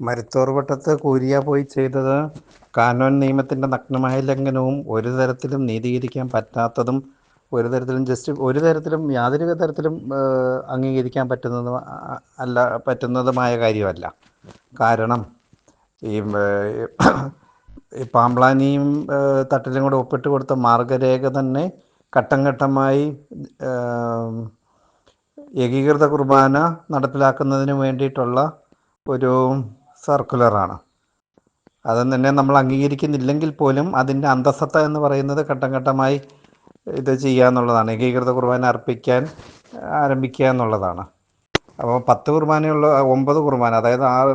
മരുത്തോർവട്ടത്ത് curia പോയി ചെയ്തത് cannon നിയമത്തിന്റെ നഗ്നമായ ലംഘനവും ഒരു തരത്തിലും നീതീകരിക്കാൻ പറ്റാത്തതും ഒരു തരത്തിലും ജസ്റ്റ് ഒരു തരത്തിലും യാതൊരു തരത്തിലും അംഗീകരിക്കാൻ പറ്റുന്നതും അല്ല പറ്റുന്നതുമായ കാര്യമല്ല. കാരണം ഈ ഈ പാമ്പ്ലാനിയും തട്ടിലും കൂടെ ഒപ്പിട്ട് കൊടുത്ത മാർഗരേഖ തന്നെ ഘട്ടം ഘട്ടമായി ഏകീകൃത കുർബാന നടപ്പിലാക്കുന്നതിന് വേണ്ടിയിട്ടുള്ള ഒരു സർക്കുലറാണ്. അത് തന്നെ നമ്മൾ അംഗീകരിക്കുന്നില്ലെങ്കിൽ പോലും അതിന്റെ അന്തസത്ത എന്ന് പറയുന്നത് ഘട്ടം ഘട്ടമായി ഇത് ചെയ്യുക എന്നുള്ളതാണ്. ഏകീകൃത കുർബാന അർപ്പിക്കാൻ ആരംഭിക്കുക എന്നുള്ളതാണ്. അപ്പോൾ പത്ത് കുർബാനയുള്ള ഒമ്പത് കുർബാന അതായത് ആറ്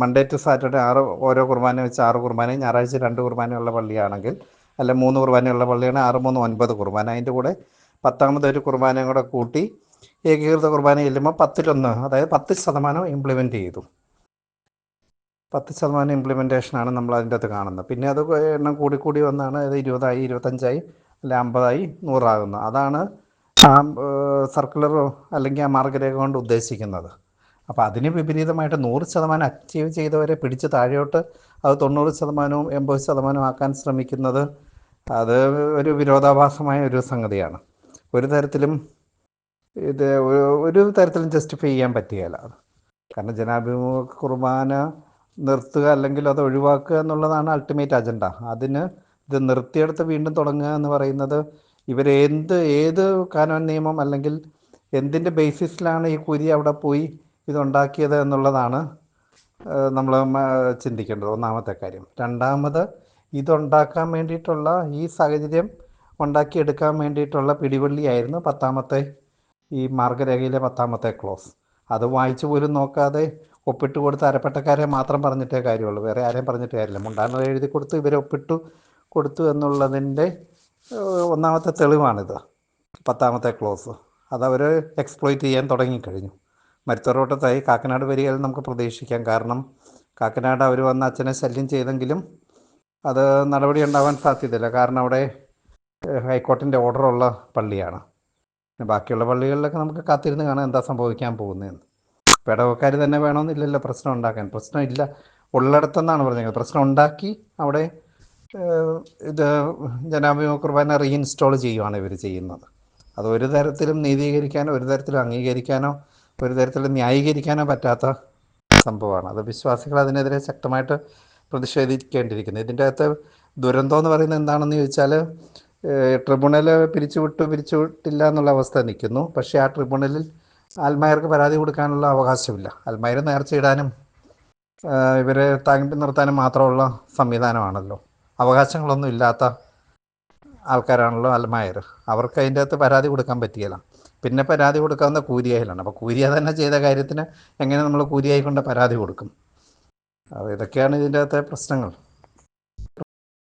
മൺഡേ ടു സാറ്റർഡേ ആറ് ഓരോ കുർബാന വെച്ച് ആറ് കുർബാന ഞായറാഴ്ച രണ്ട് കുർബാനയുള്ള പള്ളിയാണെങ്കിൽ അല്ല മൂന്ന് കുർബാനയുള്ള പള്ളിയാണ് ആറ് മൂന്ന് ഒൻപത് കുർബാന. അതിന്റെ കൂടെ പത്താമത് ഒരു കുർബാനയും കൂടെ കൂട്ടി ഏകീകൃത കുർബാന ചെല്ലുമ്പോൾ പത്തിലൊന്ന് അതായത് പത്ത് ശതമാനം ഇംപ്ലിമെന്റ് ചെയ്തു. പത്ത് ശതമാനം ഇംപ്ലിമെന്റേഷനാണ് നമ്മൾ അതിന്റെ അകത്ത് കാണുന്നത്. പിന്നെ അത് എണ്ണം കൂടിക്കൂടി കൂടി വന്നാണ് അത് ഇരുപതായി ഇരുപത്തഞ്ചായി അല്ല അമ്പതായി നൂറാകുന്നത്. അതാണ് ആ സർക്കുലർ അല്ലെങ്കിൽ ആ മാർഗരേഖ കൊണ്ട് ഉദ്ദേശിക്കുന്നത്. അപ്പോൾ അതിന് വിപരീതമായിട്ട് നൂറ് ശതമാനം അച്ചീവ് ചെയ്തവരെ പിടിച്ച് താഴോട്ട് അത് തൊണ്ണൂറ് ശതമാനവും എൺപത് ശതമാനവും ആക്കാൻ ശ്രമിക്കുന്നത് അത് ഒരു വിരോധാഭാസമായ ഒരു സംഗതിയാണ്. ഒരു തരത്തിലും ഇത് ഒരു- തരത്തിലും ജസ്റ്റിഫൈ ചെയ്യാൻ പറ്റുകയില്ല. കാരണം ജനാഭിമുഖ കുർബാന നിർത്തുക അല്ലെങ്കിൽ അത് ഒഴിവാക്കുക എന്നുള്ളതാണ് അൾട്ടിമേറ്റ് അജണ്ട അതിന് ഇത് നിർത്തിയെടുത്ത് വീണ്ടും തുടങ്ങുക എന്ന് പറയുന്നത് ഇവരെന്ത് ഏത് കാനോൻ നിയമം അല്ലെങ്കിൽ എന്തിന്റെ ബേസിസിലാണ് ഈ കുരി അവിടെ പോയി ഇതുണ്ടാക്കിയത് എന്നുള്ളതാണ് നമ്മൾ ചിന്തിക്കേണ്ടത് ഒന്നാമത്തെ കാര്യം. രണ്ടാമത് ഇതുണ്ടാക്കാൻ വേണ്ടിയിട്ടുള്ള ഈ സാഹചര്യം ഉണ്ടാക്കിയെടുക്കാൻ വേണ്ടിയിട്ടുള്ള പിടിവള്ളിയായിരുന്നു പത്താമത്തെ ഈ മാർഗരേഖയിലെ പത്താമത്തെ ക്ലോസ് അത് വായിച്ചു പോലും നോക്കാതെ ഒപ്പിട്ട് കൊടുത്ത് അരപ്പെട്ടക്കാരെ മാത്രം പറഞ്ഞിട്ടേ കാര്യമുള്ളൂ. വേറെ ആരെയും പറഞ്ഞിട്ട് കാര്യമില്ല. മുണ്ടാണത് എഴുതി കൊടുത്ത് ഇവരെ ഒപ്പിട്ടു കൊടുത്തു എന്നുള്ളതിന്റെ ഒന്നാമത്തെ തെളിവാണിത്. പത്താമത്തെ ക്ലോസ്. അതവർ എക്സ്പ്ലോയിറ്റ് ചെയ്യാൻ തുടങ്ങിക്കഴിഞ്ഞു. മരുത്തോറോട്ടത്തായി കാക്കനാട് വരികയിൽ നമുക്ക് പ്രതീക്ഷിക്കാം. കാരണം കാക്കനാട് അവർ വന്ന് അച്ഛനെ ശല്യം ചെയ്തെങ്കിലും അത് നടപടി ഉണ്ടാവാൻ സാധ്യതയില്ല. കാരണം അവിടെ ഹൈക്കോർട്ടിന്റെ ഓർഡറുള്ള പള്ളിയാണ്. ബാക്കിയുള്ള പള്ളികളിലൊക്കെ നമുക്ക് കാത്തിരുന്ന് കാണാം എന്താ സംഭവിക്കാൻ പോകുന്നതെന്ന്. പിടവക്കാർ തന്നെ വേണമെന്നില്ലല്ലോ പ്രശ്നം ഉണ്ടാക്കാൻ. പ്രശ്നം ഇല്ല. ഉള്ളിടത്തെന്നാണ് പറഞ്ഞത്. പ്രശ്നം ഉണ്ടാക്കി അവിടെ ഇത് ജനാഭിമുഖ കുർബാന റീഇൻസ്റ്റാൾ ചെയ്യുവാണ് ഇവർ ചെയ്യുന്നത്. അത് ഒരു തരത്തിലും നീതീകരിക്കാനോ ഒരു തരത്തിലും അംഗീകരിക്കാനോ ഒരു തരത്തിലും ന്യായീകരിക്കാനോ പറ്റാത്ത സംഭവമാണ്. അത് വിശ്വാസികൾ അതിനെതിരെ ശക്തമായിട്ട് പ്രതിഷേധിക്കേണ്ടിയിരിക്കുന്നു. ഇതിന്റെ അകത്ത് ദുരന്തം എന്ന് പറയുന്നത് എന്താണെന്ന് ചോദിച്ചാൽ ട്രിബ്യൂണൽ പിരിച്ചുവിട്ടു പിരിച്ചുവിട്ടില്ല എന്നുള്ള അവസ്ഥ നിൽക്കുന്നു. പക്ഷേ ആ ട്രിബ്യൂണലിൽ ആൽമായർക്ക് പരാതി കൊടുക്കാനുള്ള അവകാശമില്ല. അൽമായർ നേർച്ചയിടാനും ഇവരെ താങ്ങി നിർത്താനും മാത്രമുള്ള സംവിധാനമാണല്ലോ. അവകാശങ്ങളൊന്നും ഇല്ലാത്ത ആൾക്കാരാണല്ലോ അൽമായർ അവർക്ക് അതിന്റെ അകത്ത് പരാതി കൊടുക്കാൻ പറ്റിയില്ല. പിന്നെ പരാതി കൊടുക്കാവുന്ന കൂരിയായിലാണ്. അപ്പോൾ കൂരിയ തന്നെ ചെയ്ത കാര്യത്തിന് എങ്ങനെ നമ്മൾ കൂരിയായി കൊണ്ട് പരാതി കൊടുക്കും? അപ്പോൾ ഇതൊക്കെയാണ് ഇതിന്റെ അകത്തെ പ്രശ്നങ്ങൾ.